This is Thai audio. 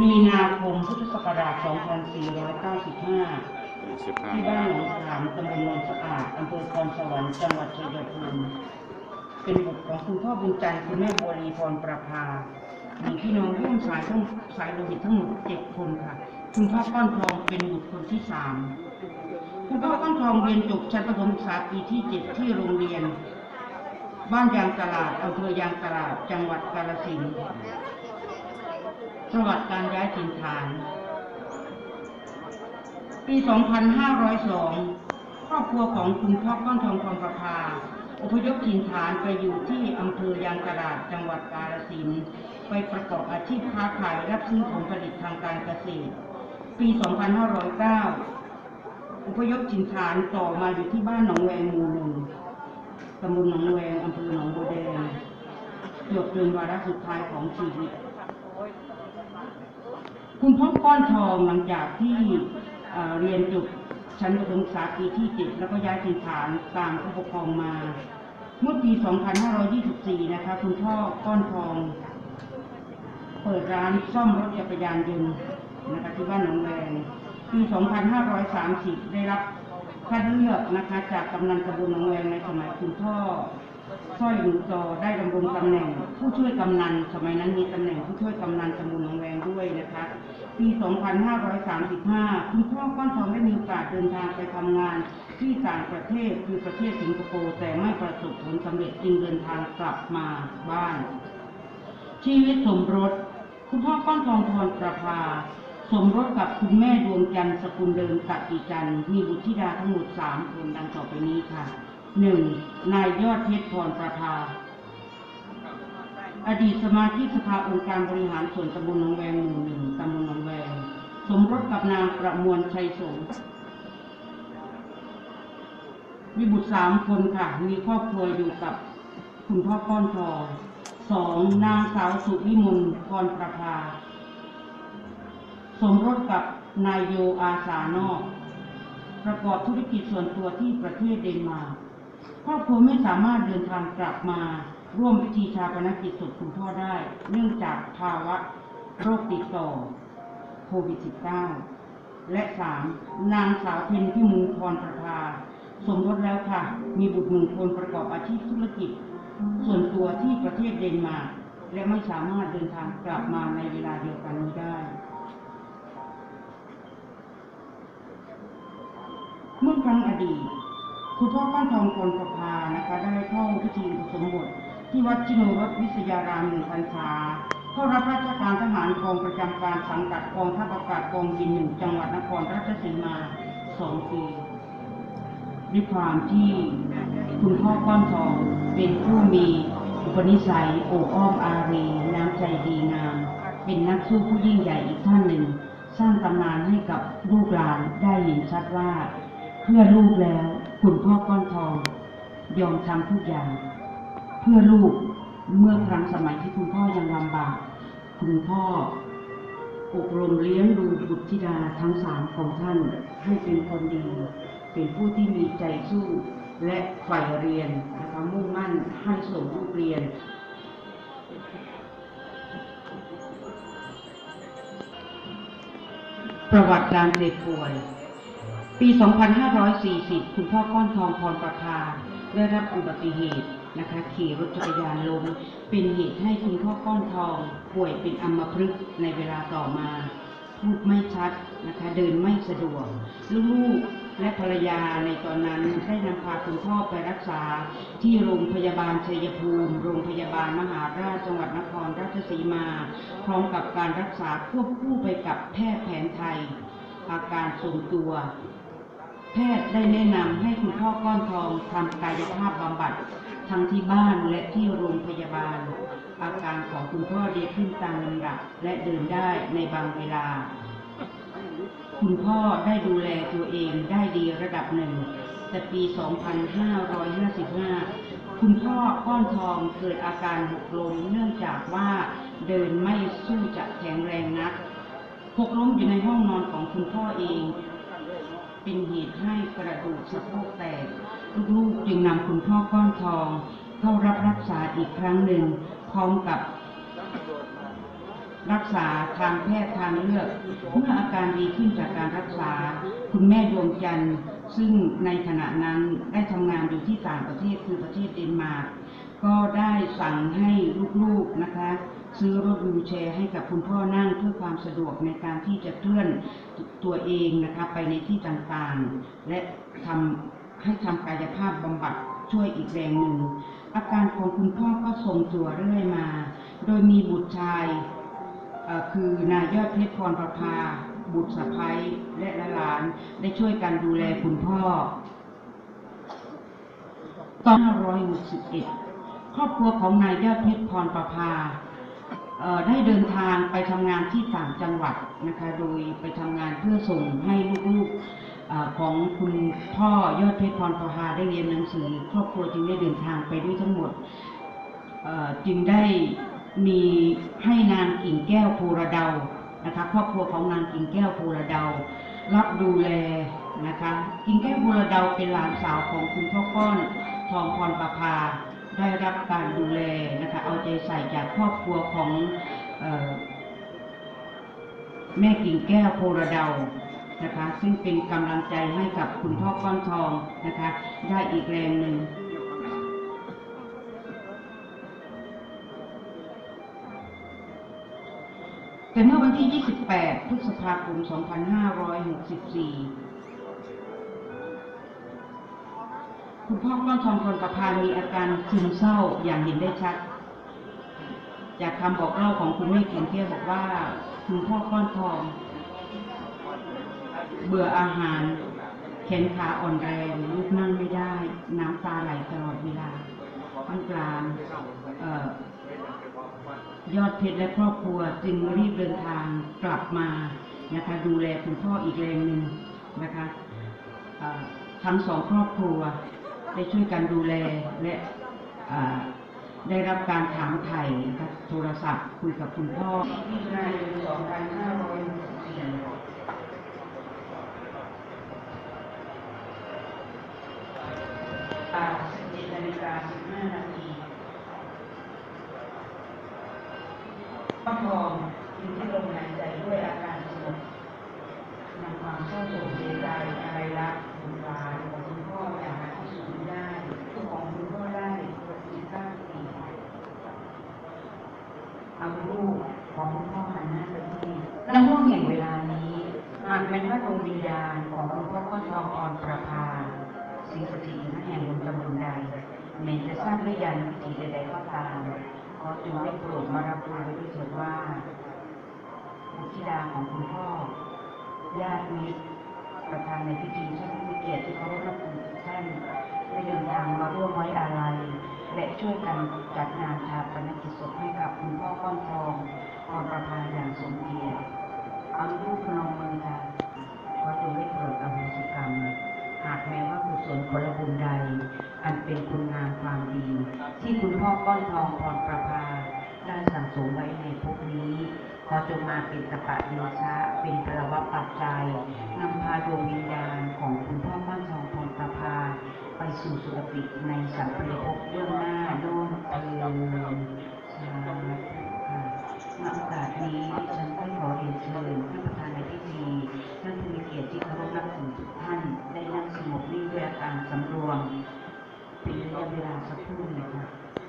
มีนาคมพุทธศักราช 2495 สิบห้าที่บ้านหนองขามตำบลโนนสะอาดอำเภอคอนสวรรค์จังหวัดชัยภูมิ เป็นบุตรของคุณพ่อบุญจันทร์คุณแม่บัวรีพรประภามีพี่น้องร่วมสายทั้งสายโลหิตทั้งหมดเจ็ดคนค่ะ คุณพ่อก้อนทองเป็นบุตรคนที่สาม คุณพ่อก้อนทองเรียนจบชั้นประถมศึกษาปีที่เจ็ดที่โรงเรียน บ้านยางตลาดอำเภอยางตลาด จังหวัดกาฬสินธุ์ ประวัติการย้ายถิ่นฐาน ปี 2502 ครอบครัวของคุณพ่อก้อนทองทองประภาอพยพถิ่นฐานไปอยู่ที่อำเภอยางตลาดจังหวัดกาฬสินธุ์ไปประกอบอาชีพค้าขายรับซื้อผลผลิตทางการเกษตร ปี 2509 อพยพถิ่นฐานต่อมาอยู่ที่บ้านหนองแวงหมู่หนึ่งตำบลหนองแวงอำเภอหนองบัวแดงเกือบจนวาระสุดท้ายของชีวิต คุณพ่อก้อนทองหลังจากที่เเรียนจบชั้นประถมศึกษาปีที่ 7 แล้วก็ย้ายถิ่นฐานตามผู้ปกครองมา เมื่อปี 2524 นะคะ คุณพ่อก้อนทอง เปิดร้านซ่อมรถจักรยานยนต์นะคะที่บ้านหนองแวงปี 2530 ได้รับ คัดเลือกนะคะจากกำนันตำบลหนองแวงในสมัยคุณพ่อสร้อยหนูจอได้ดำรงตำแหน่ง ผู้ช่วยกำนัน สมัยนั้นมีตำแหน่งผู้ช่วยกำนันตำบลหนองแวงด้วยนะคะ ปี 2535 คุณพ่อก้อนทองได้มีโอกาสเดินทางไปทำงานที่ต่างประเทศคือประเทศสิงคโปร์แต่ไม่ประสบผลสำเร็จจึงเดินทางกลับมาบ้าน ชีวิตสมรส คุณพ่อก้อนทองพรประภา สมรสกับคุณแม่ดวงจันทร์สกุลเดิมกัติจันทร์มีบุตรธิดาทั้งหมดสามคนดังต่อไปนี้ค่ะหนึ่งนายยอดเพชรพรประภา อดีตสมาชิกสภาองค์การบริหารส่วนตำบลหนองแวงหมู่หนึ่งตำบลหนองแวง สมรสกับนางประมวลชัยสงมีบุตรสามคนค่ะ มีครอบครัวอยู่กับคุณพ่อก้อนทองสองนางสาวสุวิมลพรประภา สมรสกับนายโยอาสานอก ประกอบธุรกิจส่วนตัวที่ประเทศเดนมาร์กครอบครัวไม่สามารถเดินทางกลับมาร่วมพิธีชาปนกิจศพคุณพ่อได้ เนื่องจากภาวะโรคติดต่อโควิด -19 และสามนางสาวเพ็ญพิมูลพรประภา สมรสแล้วค่ะ มีบุตรหนึ่งคนประกอบอาชีพธุรกิจ ส่วนตัวที่ประเทศเดนมาร์กและไม่สามารถเดินทางกลับมาในเวลาเดียวกันนี้ได้ เมื่อครั้งอดีตคุณพ่อก้อนทองพลประภานะคะได้เข้าพิธีอุปสมบทที่วัดชิโนรสวิทยารามหนึ่งพรรษาเข้ารับราชการทหารกองประจำการสังกัดกองทัพอากาศกองบินหนึ่งจังหวัดนครราชสีมาสองปีด้วยความที่คุณพ่อก้อนทองเป็นผู้มีอุปนิสัยโอบอ้อมอารีน้ำใจดีงาม เป็นนักสู้ผู้ยิ่งใหญ่อีกท่านหนึ่ง สร้างตำนานให้กับลูกหลานได้เห็นชัดว่า เพื่อลูกแล้ว คุณพ่อก้อนทอง ยอมทำทุกอย่าง เพื่อลูกเมื่อครั้งสมัยที่คุณพ่อยังลำบาก คุณพ่ออบรมเลี้ยงดูบุตรธิดาทั้งสามของท่านให้เป็นคนดี เป็นผู้ที่มีใจสู้และใฝ่เรียนนะคะมุ่งมั่นให้ส่งลูกเรียน ประวัติการเจ็บป่วย ปี 2540 คุณพ่อก้อนทองพรประภาได้รับอุบัติเหตุนะคะขี่รถจักรยานล้มเป็นเหตุให้คุณพ่อก้อนทอง ป่วยเป็นอัมพฤกษ์ในเวลาต่อมา พูดไม่ชัดนะคะเดินไม่สะดวก ลูกๆและภรรยาในตอนนั้นได้นำพาคุณพ่อไปรักษา ที่โรงพยาบาลชัยภูมิ โรงพยาบาลมหาราชจังหวัดนครราชสีมา พร้อมกับการรักษาควบคู่ไปกับแพทย์แผนไทย อาการทรงตัว แพทย์ได้แนะนำให้คุณพ่อก้อนทองทำกายภาพบำบัดทั้งที่บ้านและที่โรงพยาบาล อาการของคุณพ่อดีขึ้นตามลำดับและเดินได้ในบางเวลา คุณพ่อได้ดูแลตัวเองได้ดีระดับหนึ่ง แต่ปี 2555 คุณพ่อก้อนทองเกิดอาการหกล้มเนื่องจากว่าเดินไม่สู้จะแข็งแรงนักหกล้มอยู่ในห้องนอนของคุณพ่อเอง เป็นเหตุให้กระดูกสะโพกแตก ลูกๆจึงนำคุณพ่อก้อนทอง เข้ารับรักษาอีกครั้งหนึ่ง พร้อมกับรักษาทางแพทย์ทางเลือกเมื่ออาการดีขึ้นจากการรักษา คุณแม่ดวงจันทร์ ซึ่งในขณะนั้นได้ทำงานอยู่ที่ต่างประเทศคือประเทศเดนมาร์กก็ได้สั่งให้ลูกๆนะคะ ซื้อรถวีลแชร์ให้กับคุณพ่อนั่งเพื่อความสะดวกในการที่จะเคลื่อนตัวเองนะคะไปในที่ต่างๆ และทำให้ทำกายภาพบำบัดช่วยอีกแรงหนึ่ง อาการของคุณพ่อก็ทรงตัวเรื่อยมา โดยมีบุตรชายคือนายยอดเพชรพรประภา บุตรสะพ้ยและหลานได้ช่วยกันดูแลคุณพ่อตอน561 ครอบครัวของนายยอดเพชรพรประภา ได้เดินทางไปทำงานที่ต่างจังหวัดนะคะ โดยไปทำงานเพื่อส่งให้ลูกๆของคุณพ่อยอดเพชรพรประภาได้เรียนหนังสือ ครอบครัวจึงได้เดินทางไปด้วยทั้งหมดจึงได้มีให้นางกิ่งแก้วโพระเดานะคะครอบครัวของนางกิ่งแก้วโพระเดา รับดูแลนะคะกิ่งแก้วโพระเดาเป็นหลานสาวของคุณพ่อก้อนทองพรประภา ได้รับการดูแลนะคะเอาใจใส่จากครอบครัวของออแม่กิ่งแก้วโพระเดานะคะซึ่งเป็นกำลังใจให้กับคุณพ่อก้อนทองนะคะได้อีกแรงหนึ่งแต่เมื่อวันที่ 28 พฤษภาคม 2564 คุณพ่อก้อนทองพลประพานมีอาการซึมเศร้าอย่างเห็นได้ชัด จากคำบอกเล่าของคุณแม่เขียนเทียบอกว่า คุณพ่อก้อนทอง เบื่ออาหารแขนขาอ่อนแรงลุกนั่งไม่ได้ น้ำตาไหลตลอดเวลาท่ามกลางออยอดเพชรและครอบครัวจึงรีบเดินทางกลับมานะคะดูแลคุณพ่ออีกแรงหนึ่งนะคะทั้งสองครอบครัว ได้ช่วยกันดูแลและได้รับการถามไถ่นะคะโทรศัพท์คุยกับคุณพ่อมิถุนายนห้า อ่า17นาฬิกา15นาทีพ่อทองอยู่ที่ลมหายใจด้วยอาการสงบนำความเศร้าโศกเสียใจอะไรรักบุญวายของคุณพ่ออย่างหาที่สุดไม่ได้ทุกของคุณพ่อได้69ปีเอาลูกของคุณพ่อหันหน้าไปที่และห่วงแห่งเวลานี้หากเป็นว่าดวงวิญญาณของคุณพ่อก้อน ทองอ่อนประภาสิ่งสิทธิ์ณแห่งบนตำบลใดแม้จะทราบหรือยังวิธีใดๆก็ตามขอจงได้โปรดมารับรู้ไว้ด้วยเถิดว่าบุตรธิดาของคุณพ่อญาติมิตรประธานในพิธีท่านผู้มีเกียรติที่เคารพนับถือทุกท่านได้เดินทางมาร่วมไว้อาลัยและช่วยกันจัดงานชาปนกิจศพให้กับคุณพ่อก้อนทองพรประภาอย่างสมเกียรติเอาลูกพนมมือค่ะ ขอจงได้โปรดอโหสิกรรม หากแม้ว่ากุศลผลบุญใด อันเป็นคุณงามความดี ที่คุณพ่อก้อนทองพรประภา ได้สั่งสมไว้ในภพนี้ ขอจงมาเป็นตะปะเดชะเป็นประวัปัจจัยนำพาดวงวิญญาณของคุณพ่อก้อนทองพรประภา ไปสู่สุคติในสัมเพลภพเบื้อง